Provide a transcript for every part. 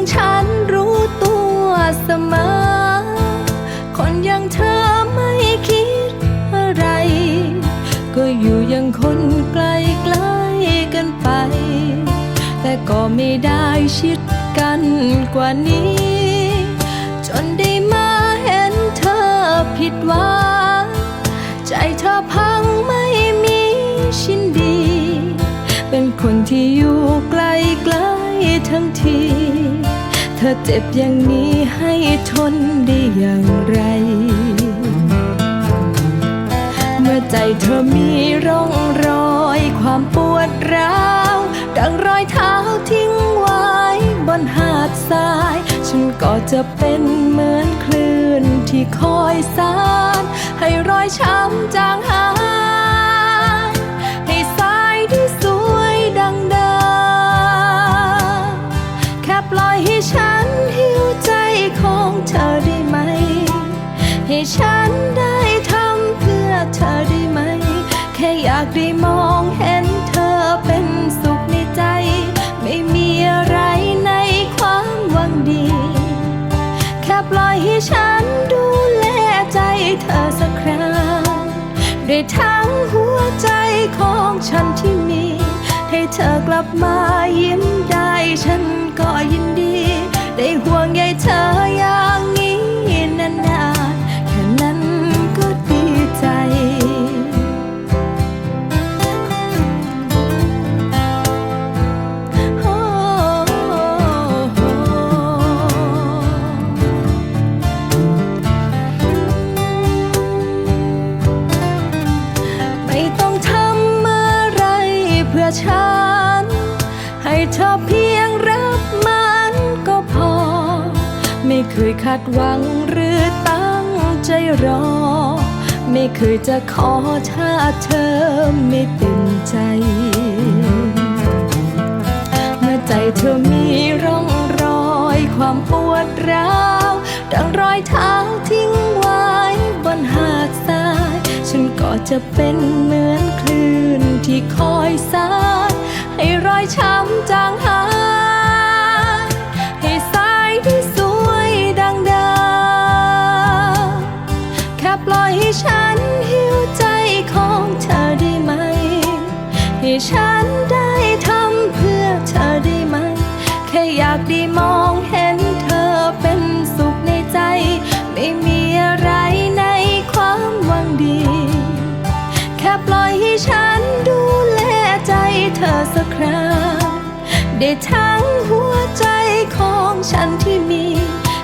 างฉันรู้ตัวเสมอ คนอย่างเธอไม่คิดอะไร ก็อยู่อย่างคนไกลไกลกันไป แต่ก็ไม่ได้ชิดกันกว่านี้ ธอเจ็บอย่างนี้ให้ทนได้อย่างไร เมื่อใจเธอมีร่องรอยความปวดร้าว ดังรอยเท้าทิ้งไว้บนหาดทราย ฉันก็จะเป็นเหมือนคลื่นที่คอยสานให้รอยช้ำจางหาย ได้ทำเพื่อเธอได้ไหม แค่อยากได้มองเห็นเธอเป็นสุขในใจ ไม่มีอะไรในความหวังดี แค่ปล่อยให้ฉันดูแลใจเธอสักครั้งด้วยทั้งหัวใจของฉันที่มี ให้เธอกลับมายิ้มได้ฉันก็ยินดี ได้ห่วงใยเธออย่า ไม่เคยคาดหวังหรือตั้งใจรอ ไม่เคยจะขอถ้าเธอไม่เต็มใจ เมื่อใจเธอมีร่องรอยความปวดร้าวดังรอยเท้าทิ้งไว้บนหาดทราย ฉันก็จะเป็นเหมือนคลื่นที่คอยสานให้รอยช้ำจางหาย ได้ทั้งหัวใจของฉันที่มี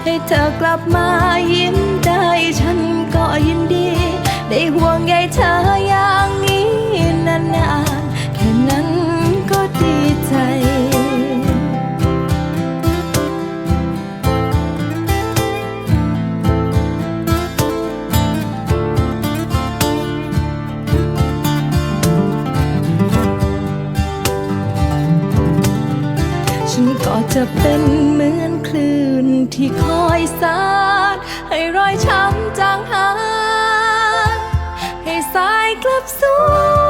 ให้เธอกลับมายิ้มได้ฉันก็ยินดี จะเป็นเหมือนคลื่นที่คอยสานให้รอยช้ำจางหายให้สายกลับสู่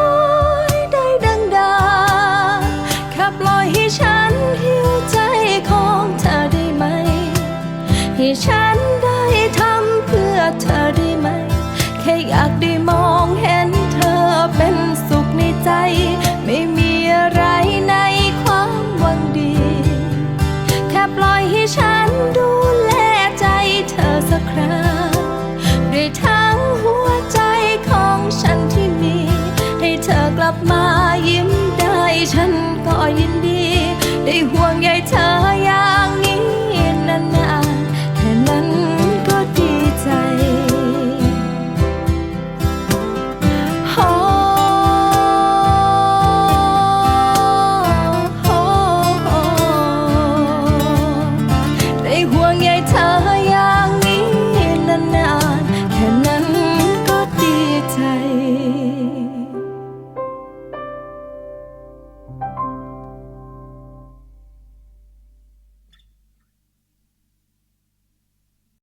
ฉันก็ยินดี ได้ห่วงใย